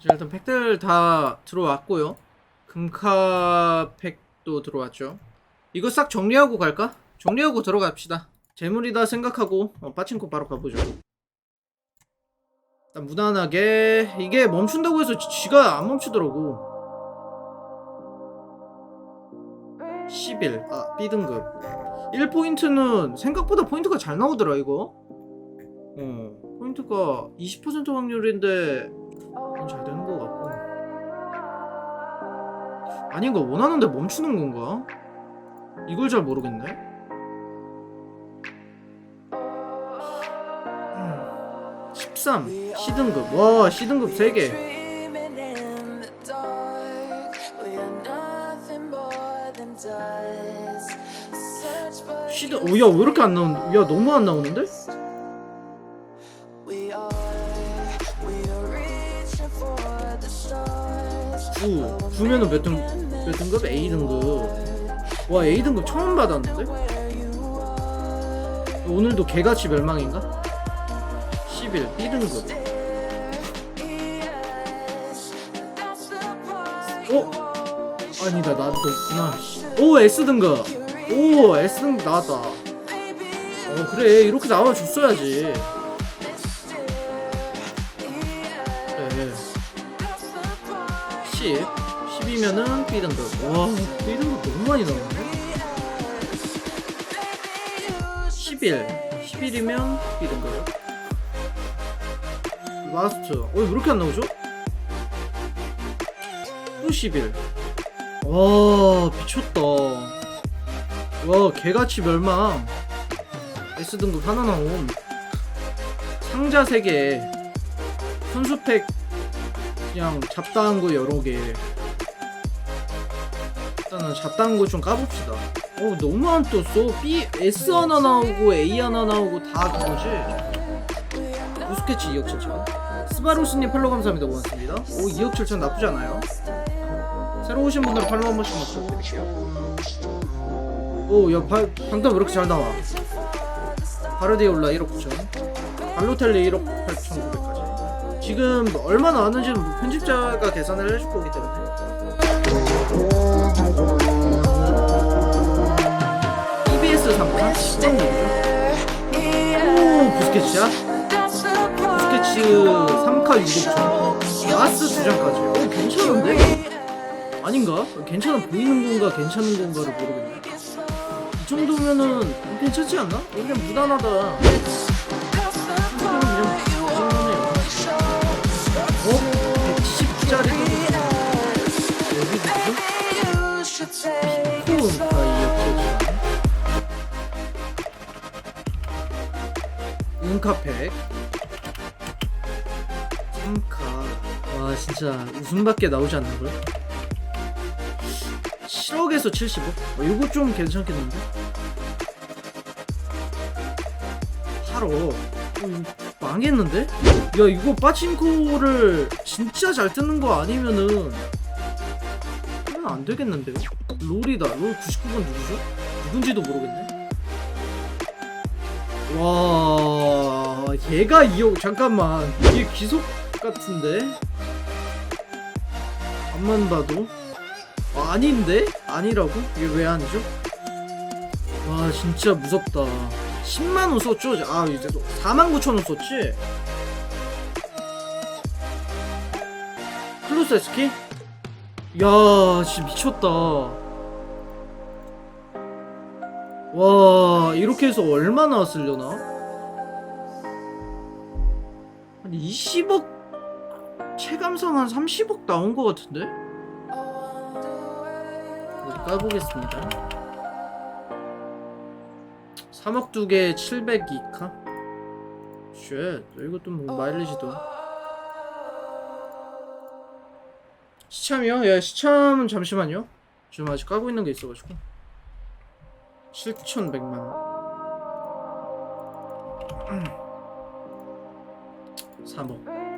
자, 일단 팩들 다 들어왔고요. 금카 팩도 들어왔죠. 이거 싹 정리하고 갈까? 정리하고 들어갑시다. 재물이다 생각하고 어, 빠친코 바로 가보죠. 일단 무난하게 이게 멈춘다고 해서 지- 지가 안 멈추더라고. 11. 아, B등급. 1포인트는 생각보다 포인트가 잘 나오더라, 이거. 어, 포인트가 20% 확률인데 좀잘 되는 것 같고. 아닌가? 원하는데 멈추는 건가? 이걸 잘 모르겠네. 음, 13 C등급. 와 C등급 3개 등 오야 왜 이렇게 안 나오는 야 너무 안 나오는데? 9 9면은 몇, 등, 몇 등급? A등급 와 A등급 처음 받았는데? 오늘도 개같이 멸망인가? 11 B등급 어? 아니다 나도 있구나 오 S등급 오 S등급 나왔다. 어 그래. 이렇게 나와줬어야지. 그래 10 10이면은 B등급. 와 B등급 너무 많이 나오네 11 11이면 B등급. 라스트. 어왜 이렇게 안 나오죠? 또 11. 와 미쳤다. 와 개같이 멸망. S 등급 하나 나옴. 상자 3개. 선수팩 그냥 잡다한 거 여러 개. 일단은 잡다한 거 좀 까봅시다. 어 너무 안 떴어. B S 하나 나오고 A 하나 나오고 다 그거지. 우스케치 2억 7천. 스바루스님 팔로우 감사합니다. 고맙습니다. 오 2억 7천 나쁘지 않아요. 새로 오신 분들 팔로우 한 번씩만 부탁드릴게요. 오, 야, 바, 방탄 왜 이렇게 잘 나와? 바르디에 올라 1억 9천. 발로텔리 1억 8천 9백까지. 지금 얼마 나왔는지는 뭐 편집자가 계산을 해줄 거기 때문에. EBS 3카? 10점 누구죠? 오, 부스케치야? 부스케치 3카 6억 라스 2장까지. 오, 괜찮은데? 아닌가? 괜찮아 보이는 건가 괜찮은 건가를 모르겠네. 이 정도면은 괜찮지 않나? 그냥 무난하다. 그냥 무난해요. 어? 110짜리 여기. 코음가 이 역시 은카팩 3카 와 진짜 웃음밖에 나오지 않는 걸 7억에서 75? 어, 이거 좀 괜찮겠는데? 8억 어, 망했는데? 야 이거 빠친코를 진짜 잘 뜨는 거 아니면은 그러면 안 되겠는데요? 롤이다. 롤 99번 누구죠? 누군지도 모르겠네. 와, 얘가 이호 잠깐만. 이게 기속 같은데? 앞만 봐도 아, 아닌데? 아니라고? 이게 왜 아니죠? 와, 진짜 무섭다. 10만 원 썼죠? 아, 이제 4만 9천 원 썼지? 클로스 스키? 야, 진짜 미쳤다. 와, 이렇게 해서 얼마 나왔으려나? 한 20억, 체감상 한 30억 나온 것 같은데? 까보겠습니다. 3억 두 개에 702카? 쉣, 이것도 뭐 마일리지도. 시참이요? 야 시참은 잠시만요 지금 아직 까고 있는 게 있어가지고 7,100만원 3억